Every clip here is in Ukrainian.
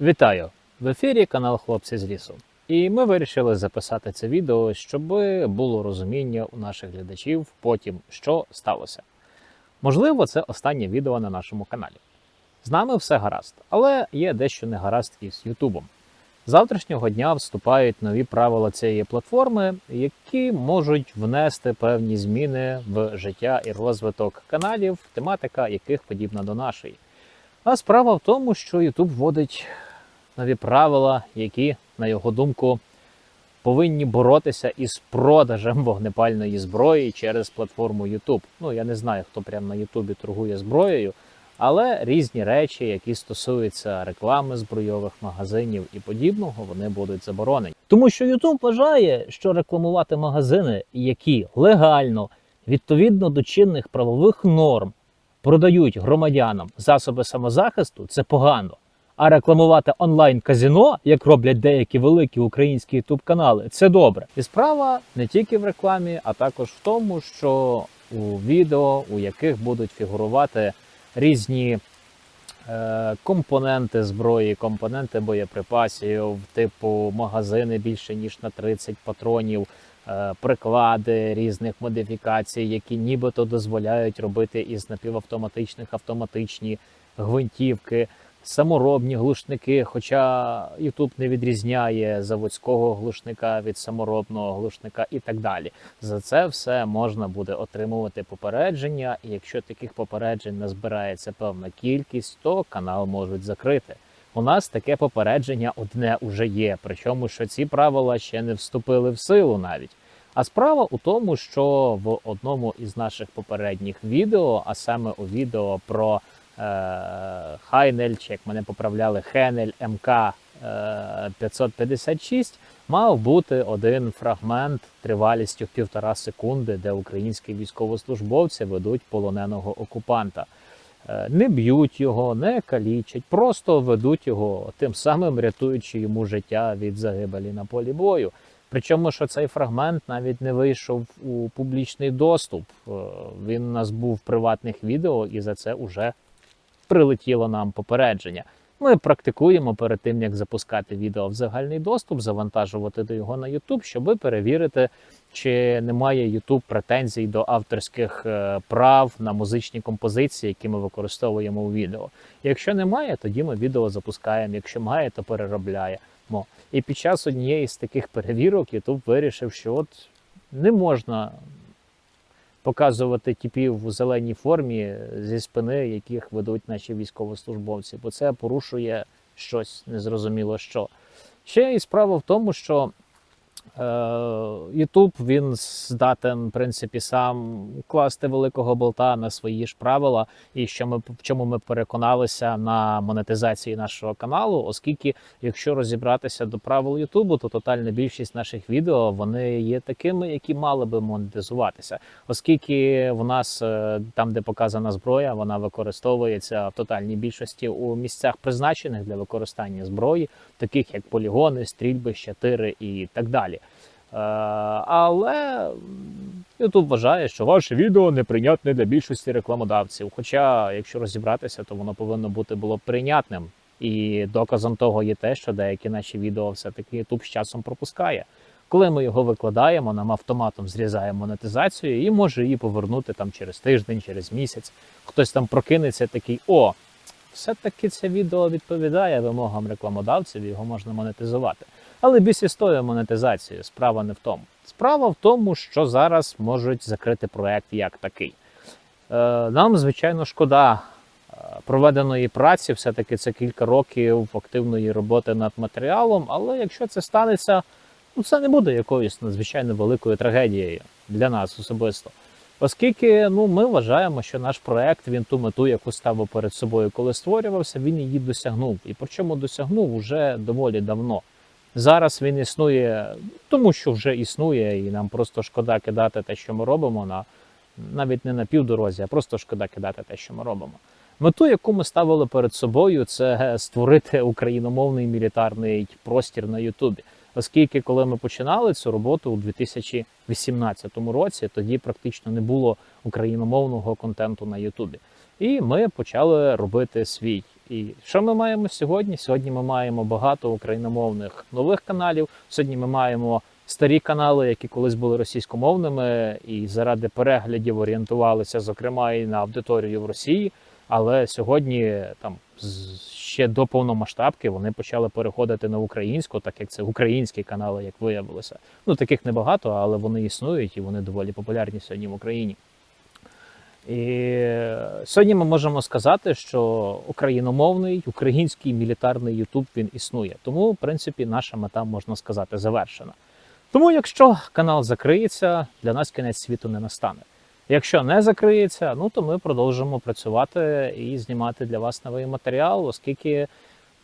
Вітаю! В ефірі канал Хлопці з лісу. І ми вирішили записати це відео, щоб було розуміння у наших глядачів потім, що сталося. Можливо, це останнє відео на нашому каналі. З нами все гаразд, але є дещо не гаразд із Ютубом. Завтрашнього дня вступають нові правила цієї платформи, які можуть внести певні зміни в життя і розвиток каналів, тематика яких подібна до нашої. А справа в тому, що YouTube вводить нові правила, які, на його думку, повинні боротися із продажем вогнепальної зброї через платформу YouTube. Ну я не знаю, хто прямо на YouTube торгує зброєю, але різні речі, які стосуються реклами збройових магазинів і подібного, вони будуть заборонені. Тому що YouTube вважає, що рекламувати магазини, які легально, відповідно до чинних правових норм, продають громадянам засоби самозахисту, це погано. А рекламувати онлайн-казіно, як роблять деякі великі українські ютуб канали, це добре. І справа не тільки в рекламі, а також в тому, що у відео, у яких будуть фігурувати різні е, компоненти зброї, компоненти боєприпасів, типу магазини більше ніж на 30 патронів, е, приклади різних модифікацій, які нібито дозволяють робити із напівавтоматичних автоматичні гвинтівки. Саморобні глушники, хоча YouTube не відрізняє заводського глушника від саморобного глушника і так далі. За це все можна буде отримувати попередження, і якщо таких попереджень назбирається певна кількість, то канал можуть закрити. У нас таке попередження одне уже є, причому що ці правила ще не вступили в силу навіть. А справа у тому, що в одному із наших попередніх відео, а саме у відео про Хайнель, чи як мене поправляли, Хенель МК е, 556, мав бути один фрагмент тривалістю в півтора секунди, де українські військовослужбовці ведуть полоненого окупанта. Е, Не б'ють його, не калічать, просто ведуть його, тим самим рятуючи йому життя від загибелі на полі бою. Причому, що цей фрагмент навіть не вийшов у публічний доступ. Е, Він у нас був в приватних відео, і за це вже прилетіло нам попередження. Ми практикуємо перед тим, як запускати відео в загальний доступ, завантажувати до його на YouTube, щоб перевірити, чи немає YouTube претензій до авторських е, прав на музичні композиції, які ми використовуємо у відео. Якщо немає, тоді ми відео запускаємо. Якщо має, то переробляємо. І під час однієї з таких перевірок YouTube вирішив, що от не можна показувати типів у зеленій формі зі спини, яких ведуть наші військовослужбовці, бо це порушує щось незрозуміло що. Ще і справа в тому, що е, YouTube він здатен, в принципі, сам класти великого болта на свої ж правила, і що ми в чому ми переконалися на монетизації нашого каналу, оскільки, якщо розібратися до правил Ютубу, то тотальна більшість наших відео вони є такими, які мали би монетизуватися, оскільки в нас е, там, де показана зброя, вона використовується в тотальній більшості у місцях, призначених для використання зброї, таких як полігони, стрільбища, тири і так далі. Е, Але YouTube вважає, що ваше відео неприйнятне для більшості рекламодавців. Хоча, якщо розібратися, то воно повинно бути було прийнятним. І доказом того є те, що деякі наші відео все-таки YouTube з часом пропускає. Коли ми його викладаємо, нам автоматом зрізає монетизацію і може її повернути там через тиждень, через місяць. Хтось там прокинеться такий: о, все-таки це відео відповідає вимогам рекламодавців, його можна монетизувати. Але біс із тою монетизацією, справа не в тому. Справа в тому, що зараз можуть закрити проект як такий. Е, Нам, звичайно, шкода е, проведеної праці, все-таки це кілька років активної роботи над матеріалом. Але якщо це станеться, ну це не буде якоюсь надзвичайно великою трагедією для нас особисто. Оскільки ну, ми вважаємо, що наш проект він ту мету, яку ставив перед собою, коли створювався, він її досягнув. І причому досягнув уже доволі давно. Зараз він існує, тому що вже існує, і нам просто шкода кидати те, що ми робимо, на навіть не на півдорозі, а просто шкода кидати те, що ми робимо. Мету, яку ми ставили перед собою, це створити україномовний мілітарний простір на Ютубі. Оскільки, коли ми починали цю роботу у 2018 році, тоді практично не було україномовного контенту на Ютубі. І ми почали робити свій. І що ми маємо сьогодні? Сьогодні ми маємо багато україномовних нових каналів. Сьогодні ми маємо старі канали, які колись були російськомовними, і заради переглядів орієнтувалися, зокрема, і на аудиторію в Росії. Але сьогодні там ще до повномасштабки вони почали переходити на українську, так як це українські канали, як виявилося. Ну таких небагато, але вони існують і вони доволі популярні сьогодні в Україні. І сьогодні ми можемо сказати, що україномовний український мілітарний Ютуб він існує. Тому, в принципі, наша мета можна сказати завершена. Тому, якщо канал закриється, для нас кінець світу не настане. Якщо не закриється, ну то ми продовжимо працювати і знімати для вас новий матеріал, оскільки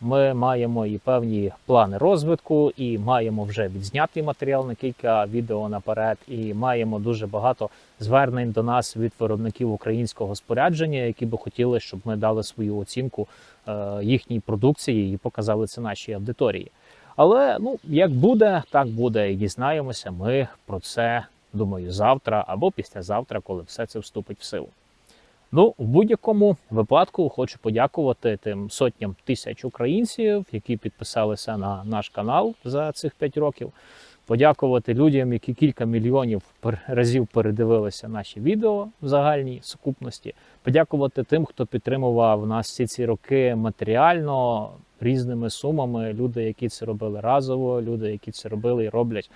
ми маємо і певні плани розвитку, і маємо вже відзнятий матеріал на кілька відео наперед, і маємо дуже багато звернень до нас від виробників українського спорядження, які би хотіли, щоб ми дали свою оцінку е, їхній продукції і показали це нашій аудиторії. Але ну як буде, так буде, і дізнаємося. Ми про це думаю завтра або післязавтра, коли все це вступить в силу. Ну, в будь-якому випадку хочу подякувати тим сотням тисяч українців, які підписалися на наш канал за цих 5 років. Подякувати людям, які кілька мільйонів разів передивилися наші відео в загальній сукупності. Подякувати тим, хто підтримував нас всі ці роки матеріально різними сумами. Люди, які це робили разово, люди, які це робили і роблять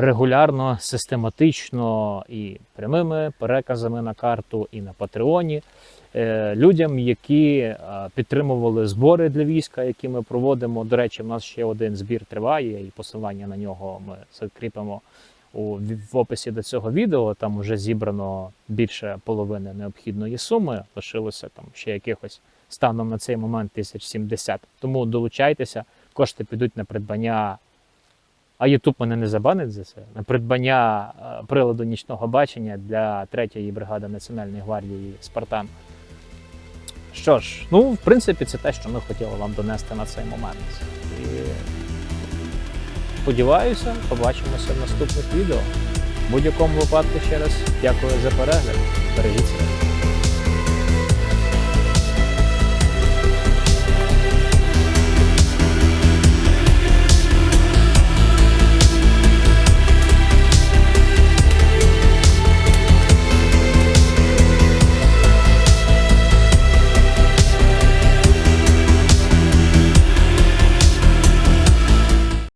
регулярно, систематично і прямими переказами на карту, і на Патреоні. Е, Людям, які е, підтримували збори для війська, які ми проводимо. До речі, в нас ще один збір триває, і посилання на нього ми закріпимо у в описі до цього відео. Там вже зібрано більше половини необхідної суми. Лишилося там ще якихось станом на цей момент 1070. Тому долучайтеся, кошти підуть на придбання. А Ютуб мене не забанить за це на придбання е, приладу нічного бачення для 3-ї бригади Національної гвардії Спартан. Що ж, ну в принципі, це те, що ми хотіли вам донести на цей момент. І сподіваюся, побачимося в наступних відео. В будь-якому випадку ще раз дякую за перегляд. Бережіть себе.